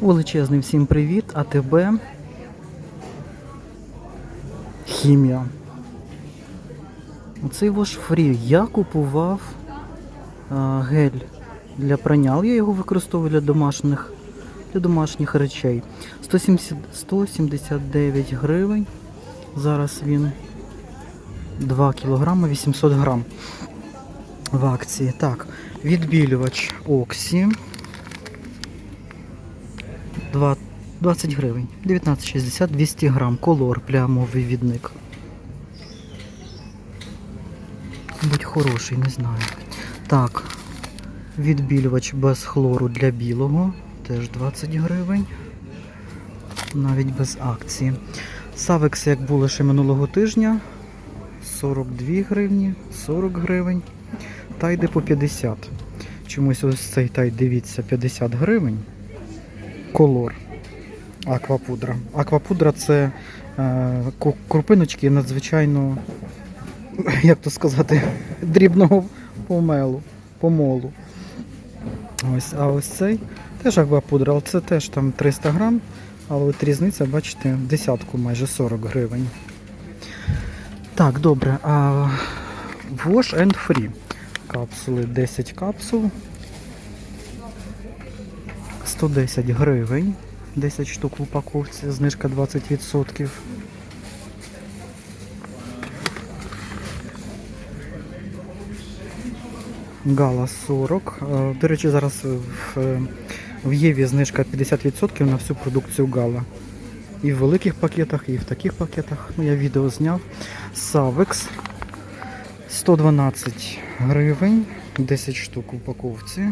Величезний всім привіт, АТБ. Хімія. Оцей ваш фрі. Я купував а, гель для прання, я його використовую для домашніх, для домашніх речей. 170, 179 гривень. Зараз він 2 кг 800 грам в акції. Так, відбілювач Оксі. Два- 20 гривень. 19,60, 200 грам. Колор, плямовий відник. Будь хороший, не знаю. Так. Відбілювач без хлору для білого. Теж 20 гривень. Навіть без акції. Савекс, як було ще минулого тижня. 42 гривні, 40 гривень. Тайди по 50. Чомусь ось цей тайд, дивіться, 50 гривень. Колор. Аквапудра. Аквапудра це е, крупиночки надзвичайно, як то сказати, дрібного помелу, помолу. Ось, а ось цей теж аквапудра, але це теж там 300 грам, але от різниця, бачите, десятку майже 40 гривень. Так, добре. А, Wash and Free. Капсули 10 капсул. 110 гривень. 10 штук в упаковці, знижка 20%. Гала 40. Е, До речі, зараз в, е, Єві знижка 50% на всю продукцію Гала. І в великих пакетах, і в таких пакетах. Ну, я відео зняв. Савекс 112 гривень, 10 штук в упаковці.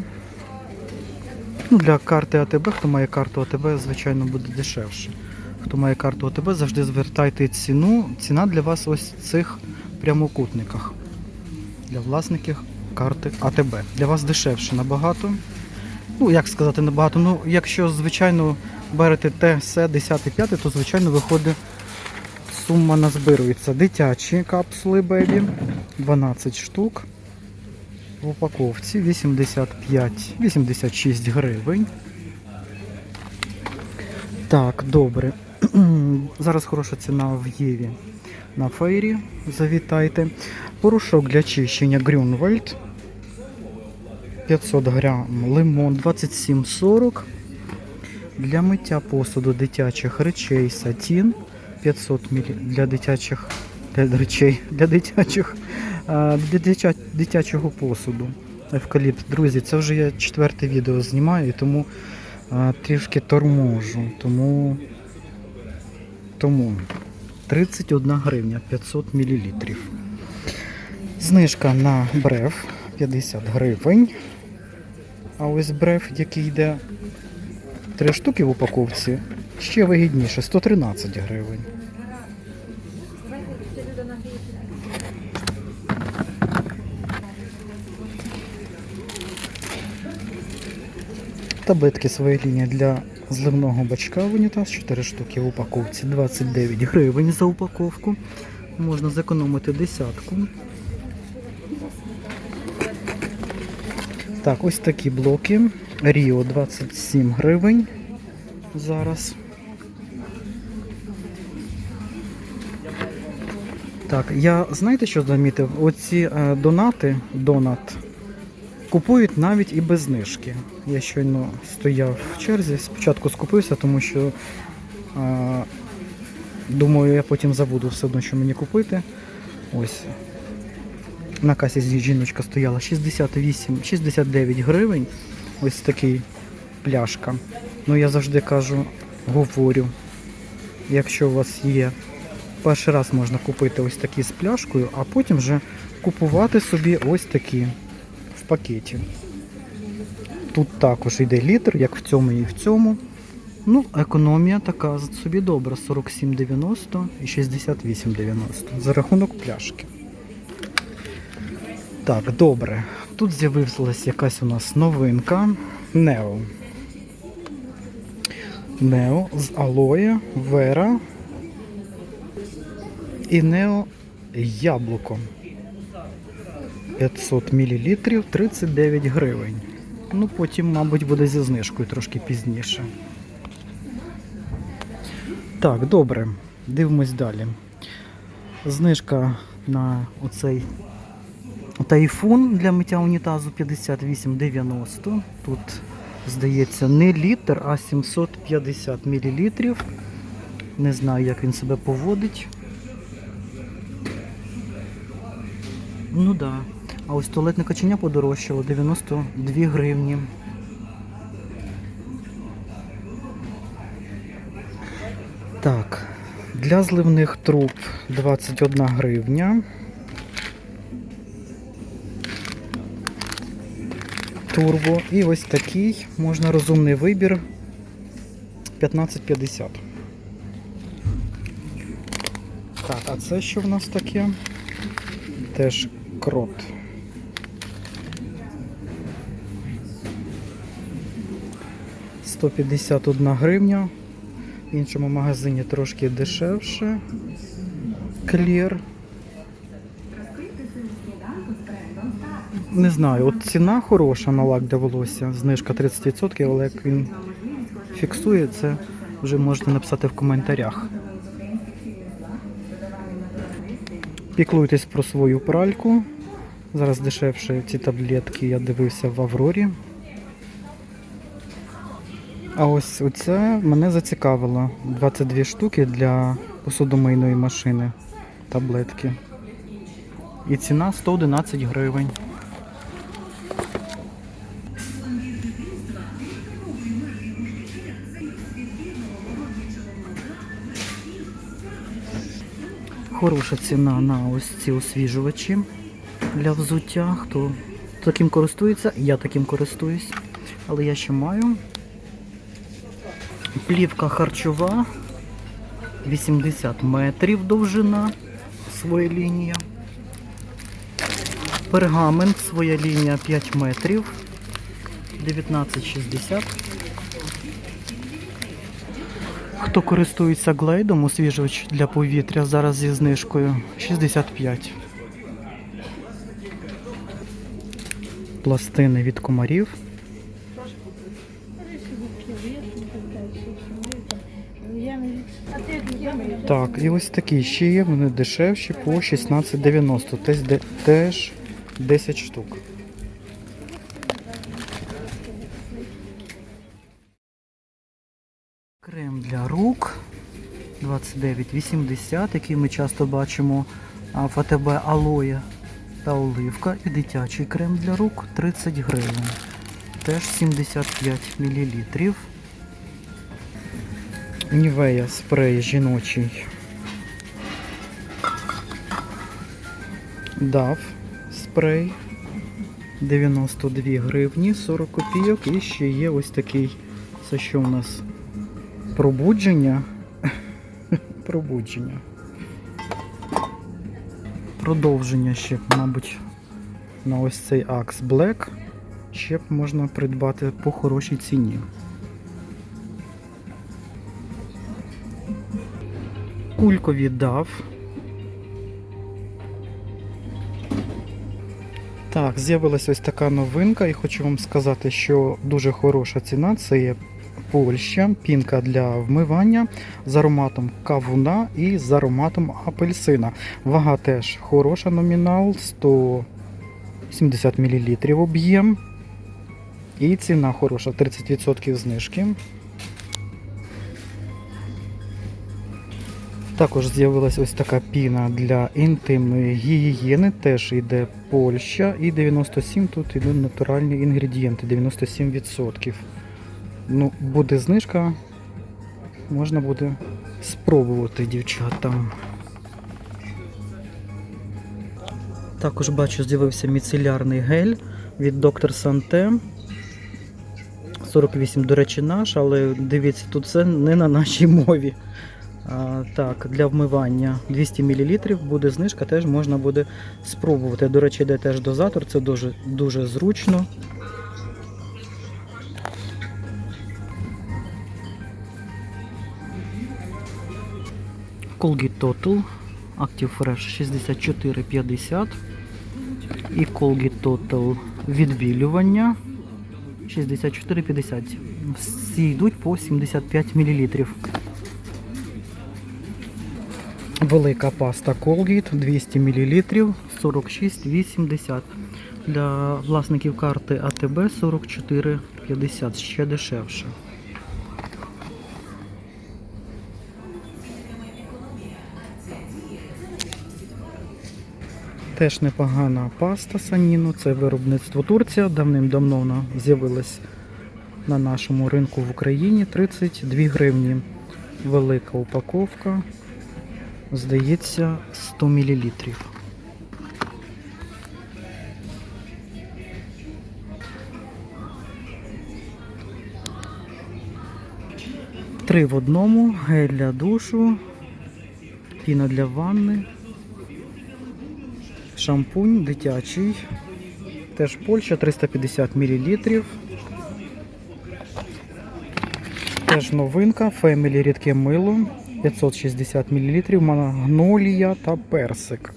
Ну, для карти АТБ, хто має карту АТБ, звичайно, буде дешевше. Хто має карту АТБ, завжди звертайте ціну. Ціна для вас ось в цих прямокутниках. Для власників карти АТБ. Для вас дешевше набагато. Ну, як сказати, набагато. Ну, якщо, звичайно, берете те, все, 10, 5, то, звичайно, виходить сума назбирується. Дитячі капсули Бебі 12 штук. В упаковці 85-86 гривень. Так, добре. Зараз хороша ціна в Єві на фейрі. Завітайте. Порошок для чищення Грюнвальд. 500 грам. Лимон 27,40. Для миття посуду дитячих речей сатін 500 мл для дитячих для речей, для дитячих для дитячого посуду. Евкаліпт. Друзі, це вже я четверте відео знімаю, тому трішки торможу. Тому, тому 31 гривня 500 мл. Знижка на брев 50 гривень. А ось брев, який йде Три штуки в упаковці ще вигідніше 113 гривень. Таблетки своєї лінії для зливного бачка в унітаз 4 штуки в упаковці 29 гривень за упаковку. Можна зекономити десятку. Так, ось такі блоки. Ріо 27 гривень зараз. Так, я знаєте, що замітив? Оці е, донати, донат, купують навіть і без знижки. Я щойно стояв в черзі, спочатку скупився, тому що е, думаю, я потім забуду все одно, що мені купити. Ось. На касі жіночка стояла 68-69 гривень. Ось такий пляшка. Ну я завжди кажу, говорю, якщо у вас є перший раз можна купити ось такі з пляшкою, а потім вже купувати собі ось такі пакеті. Тут також йде літр, як в цьому і в цьому. Ну, економія така собі добра, 47,90 і 68,90 за рахунок пляшки. Так, добре. Тут з'явилась якась у нас новинка. Нео. Нео з алоє, вера і Нео яблуко. 500 мл 39 гривень. Ну, потім, мабуть, буде зі знижкою трошки пізніше. Так, добре. Дивимось далі. Знижка на оцей тайфун для миття унітазу 58,90. Тут, здається, не літр, а 750 мл. Не знаю, як він себе поводить. Ну да. А ось туалетне качення подорожчало 92 гривні. Так, для зливних труб 21 гривня. Турбо. І ось такий можна розумний вибір 15,50. Так, а це що в нас таке? Теж крот. Сто п'ятдесят одна гривня. В іншому магазині трошки дешевше. Клір. Не знаю, от ціна хороша на лак для волосся. Знижка 30%, але як він фіксує, це вже можете написати в коментарях. Піклуйтесь про свою пральку. Зараз дешевше ці таблетки я дивився в Аврорі. А ось оце мене зацікавило. 22 штуки для посудомийної машини. Таблетки. І ціна 111 гривень. Хороша ціна на ось ці освіжувачі для взуття. Хто таким користується, я таким користуюсь. Але я ще маю. Плівка харчова 80 метрів довжина, своя лінія. Пергамент, своя лінія 5 метрів, 19,60. Хто користується глейдом, освіжувач для повітря зараз зі знижкою 65. Пластини від комарів. Так, і ось такі ще є, вони дешевші по 16,90. Теж, теж 10 штук. Крем для рук 29,80, який ми часто бачимо а, в АТБ алоє та оливка. І дитячий крем для рук 30 гривень. Теж 75 мл. Нівея спрей жіночий. Дав спрей 92 гривні 40 копійок. І ще є ось такий. Це що у нас? Пробудження. Пробудження. Продовження ще, мабуть, на ось цей Axe Black ще б можна придбати по хорошій ціні. Кулькові дав. Так, з'явилася ось така новинка, і хочу вам сказати, що дуже хороша ціна. Це є Польща, пінка для вмивання з ароматом кавуна і з ароматом апельсина. Вага теж хороша, номінал 170 мл об'єм. І ціна хороша, 30% знижки. Також з'явилася ось така піна для інтимної гігієни, теж йде Польща і 97 тут йдуть натуральні інгредієнти, 97%. Ну, буде знижка, можна буде спробувати дівчатам. Також бачу, з'явився міцелярний гель від Доктор Санте. 48, до речі, наш, але дивіться, тут це не на нашій мові. Так, для вмивання 200 мл буде знижка, теж можна буде спробувати. До речі, йде теж дозатор, це дуже, дуже зручно. Colgate Total Active Fresh 64,50 і Colgate Total відбілювання 64,50. Всі йдуть по 75 мл. Велика паста Colgate 200 мл 46,80. Для власників карти АТБ 44,50, ще дешевше. Теж непогана паста Саніно, це виробництво Турція. Давним-давно вона з'явилась на нашому ринку в Україні 32 гривні. Велика упаковка. Здається, 100 мл. Три в одному, гель для душу, піна для ванни, шампунь дитячий, теж Польща 350 мл. Теж новинка, Family рідке мило 560 мл, магнолія та персик.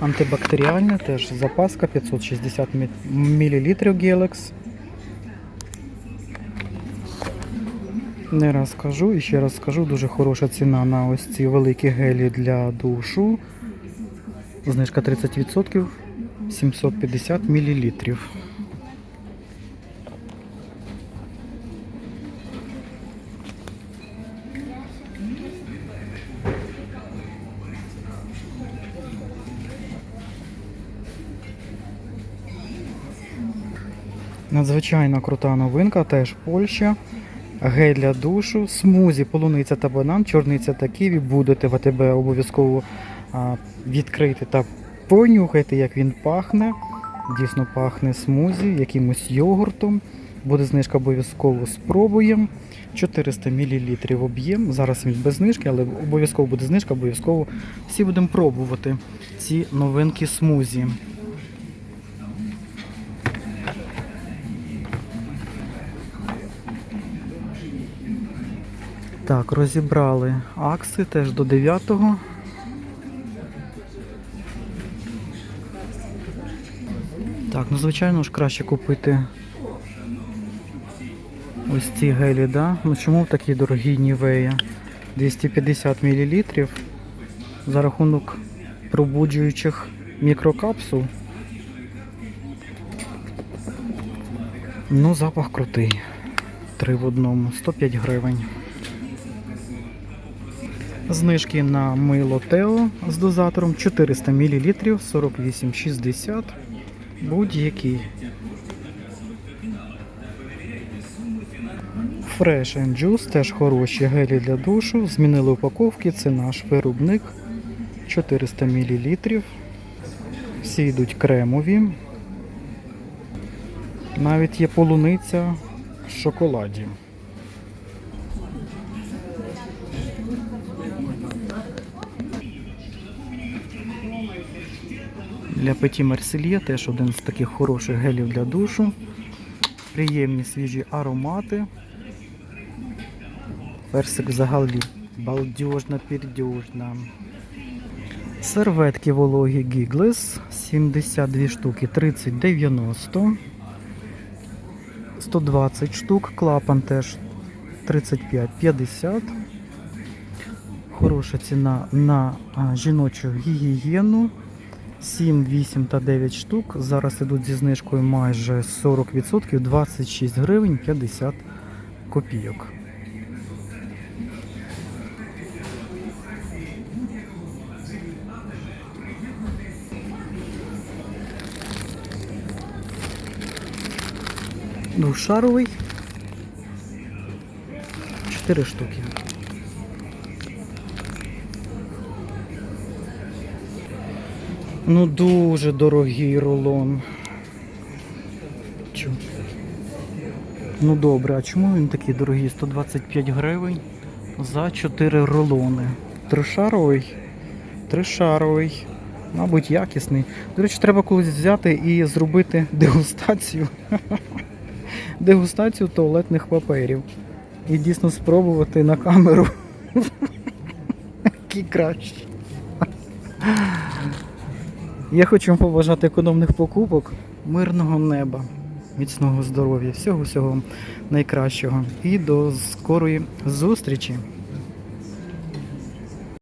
Антибактеріальна теж запаска 560 мл Гелекс. Не раз скажу і ще раз скажу, дуже хороша ціна на ось ці великі гелі для душу. Знижка 30%, 750 мл. Надзвичайно крута новинка, теж Польща. Гель для душу, смузі, полуниця та банан, чорниця та ківі. Будете в АТБ обов'язково відкрити та понюхайте, як він пахне. Дійсно пахне смузі, якимось йогуртом. Буде знижка обов'язково спробуємо. 400 мл об'єм. Зараз він без знижки, але обов'язково буде знижка, обов'язково всі будемо пробувати ці новинки смузі. Так, розібрали акси теж до 9-го. Так, ну звичайно ж краще купити ось ці гелі, да? Ну чому такі дорогі Нівея? 250 мл за рахунок пробуджуючих мікрокапсул. Ну, запах крутий. Три в одному, 105 гривень. Знижки на мило Тео з дозатором 400 мл 48,60. Будь-який. Fresh and Juice теж хороші гелі для душу. Змінили упаковки, це наш виробник 400 мл. Всі йдуть кремові. Навіть є полуниця в шоколаді. Для Петі Мерсельє теж один з таких хороших гелів для душу. Приємні свіжі аромати. Персик взагалі балдежна, пердежна. Серветки вологі Giggles 72 штуки 30,90. 120 штук, клапан теж 35,50. Хороша ціна на жіночу гігієну. 7, 8 та 9 штук. Зараз ідуть зі знижкою майже 40%, 26 гривень 50 копійок. Двушаровий. 4 штуки. Ну дуже дорогий рулон. Чу. Ну добре, а чому він такий дорогий? 125 гривень за 4 рулони. Тришаровий. Тришаровий. Мабуть, якісний. До речі, треба колись взяти і зробити дегустацію. Дегустацію туалетних паперів. І дійсно спробувати на камеру. Які кращі. Я хочу вам побажати економних покупок, мирного неба. міцного здоров'я, всього всього найкращого і до скорої зустрічі!